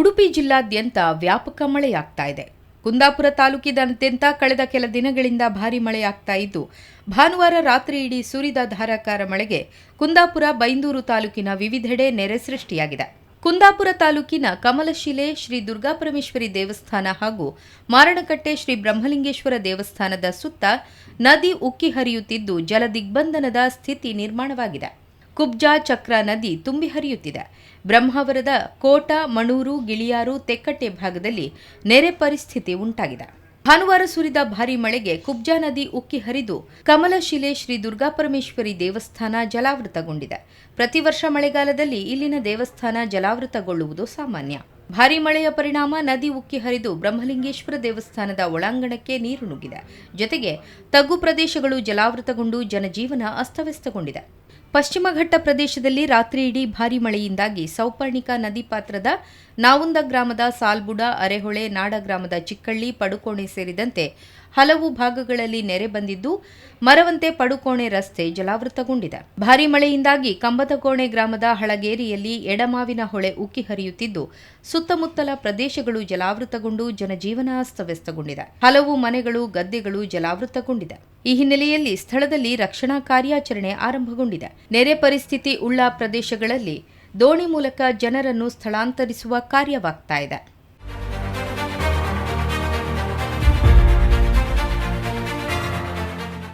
ಉಡುಪಿ ಜಿಲ್ಲಾದ್ಯಂತ ವ್ಯಾಪಕ ಮಳೆಯಾಗ್ತಾ ಇದೆ. ಕುಂದಾಪುರ ತಾಲೂಕಿನಾದ್ಯಂತ ಕಳೆದ ಕೆಲ ದಿನಗಳಿಂದ ಭಾರೀ ಮಳೆಯಾಗ್ತಾ ಇದ್ದು, ಭಾನುವಾರ ರಾತ್ರಿ ಇಡೀ ಸುರಿದ ಧಾರಾಕಾರ ಮಳೆಗೆ ಕುಂದಾಪುರ, ಬೈಂದೂರು ತಾಲೂಕಿನ ವಿವಿಧೆಡೆ ನೆರೆ ಸೃಷ್ಟಿಯಾಗಿದೆ. ಕುಂದಾಪುರ ತಾಲೂಕಿನ ಕಮಲಶಿಲೆ, ಶ್ರೀ ದುರ್ಗಾಪರಮೇಶ್ವರಿ ದೇವಸ್ಥಾನ ಹಾಗೂ ಮಾರಣಕಟ್ಟೆ ಶ್ರೀ ಬ್ರಹ್ಮಲಿಂಗೇಶ್ವರ ದೇವಸ್ಥಾನದ ಸುತ್ತ ನದಿ ಉಕ್ಕಿ ಹರಿಯುತ್ತಿದ್ದು ಜಲ ದಿಗ್ಬಂಧನದ ಸ್ಥಿತಿ ನಿರ್ಮಾಣವಾಗಿದೆ. ಕುಬ್ಜಾ ಚಕ್ರ ನದಿ ತುಂಬಿ ಹರಿಯುತ್ತಿದೆ. ಬ್ರಹ್ಮಾವರದ ಕೋಟ, ಮಣೂರು, ಗಿಳಿಯಾರು, ತೆಕ್ಕಟ್ಟೆ ಭಾಗದಲ್ಲಿ ನೆರೆ ಪರಿಸ್ಥಿತಿ ಉಂಟಾಗಿದೆ. ಭಾನುವಾರ ಸುರಿದ ಭಾರಿ ಮಳೆಗೆ ಕುಬ್ಜಾ ನದಿ ಉಕ್ಕಿ ಹರಿದು ಕಮಲಶಿಲೆ ಶ್ರೀ ದುರ್ಗಾಪರಮೇಶ್ವರಿ ದೇವಸ್ಥಾನ ಜಲಾವೃತಗೊಂಡಿದೆ. ಪ್ರತಿ ವರ್ಷ ಮಳೆಗಾಲದಲ್ಲಿ ಇಲ್ಲಿನ ದೇವಸ್ಥಾನ ಜಲಾವೃತಗೊಳ್ಳುವುದು ಸಾಮಾನ್ಯ. ಭಾರಿ ಮಳೆಯ ಪರಿಣಾಮ ನದಿ ಉಕ್ಕಿ ಹರಿದು ಬ್ರಹ್ಮಲಿಂಗೇಶ್ವರ ದೇವಸ್ಥಾನದ ಒಳಾಂಗಣಕ್ಕೆ ನೀರು ನುಗ್ಗಿದೆ. ಜೊತೆಗೆ ತಗ್ಗು ಪ್ರದೇಶಗಳು ಜಲಾವೃತಗೊಂಡು ಜನಜೀವನ ಅಸ್ತವ್ಯಸ್ತಗೊಂಡಿದೆ. ಪಶ್ಚಿಮ ಘಟ್ಟ ಪ್ರದೇಶದಲ್ಲಿ ರಾತ್ರಿಯಿಡೀ ಭಾರೀ ಮಳೆಯಿಂದಾಗಿ ಸೌಪರ್ಣಿಕಾ ನದಿ ಪಾತ್ರದ ನಾವುಂದ ಗ್ರಾಮದ ಸಾಲ್ಬುಡ, ಅರೆಹೊಳೆ, ನಾಡ ಗ್ರಾಮದ ಚಿಕ್ಕಳ್ಳಿ, ಪಡುಕೋಣೆ ಸೇರಿದಂತೆ ಹಲವು ಭಾಗಗಳಲ್ಲಿ ನೆರೆ ಬಂದಿದ್ದು ಮರವಂತೆ ಪಡುಕೋಣೆ ರಸ್ತೆ ಜಲಾವೃತಗೊಂಡಿದೆ. ಭಾರೀ ಮಳೆಯಿಂದಾಗಿ ಕಂಬದಕೋಣೆ ಗ್ರಾಮದ ಹಳಗೇರಿಯಲ್ಲಿ ಎಡಮಾವಿನ ಹೊಳೆ ಉಕ್ಕಿ ಹರಿಯುತ್ತಿದ್ದು, ಸುತ್ತಮುತ್ತಲ ಪ್ರದೇಶಗಳು ಜಲಾವೃತಗೊಂಡು ಜನಜೀವನ ಅಸ್ತವ್ಯಸ್ತಗೊಂಡಿದೆ ಹಲವು ಮನೆಗಳು, ಗದ್ದೆಗಳು ಜಲಾವೃತಗೊಂಡಿದೆ. ಈ ಹಿನ್ನೆಲೆಯಲ್ಲಿ ಸ್ಥಳದಲ್ಲಿ ರಕ್ಷಣಾ ಕಾರ್ಯಾಚರಣೆ ಆರಂಭಗೊಂಡಿದೆ. ನೆರೆ ಪರಿಸ್ಥಿತಿ ಉಳ್ಳ ಪ್ರದೇಶಗಳಲ್ಲಿ ದೋಣಿ ಮೂಲಕ ಜನರನ್ನು ಸ್ಥಳಾಂತರಿಸುವ ಕಾರ್ಯವಾಗ್ತಾ ಇದೆ.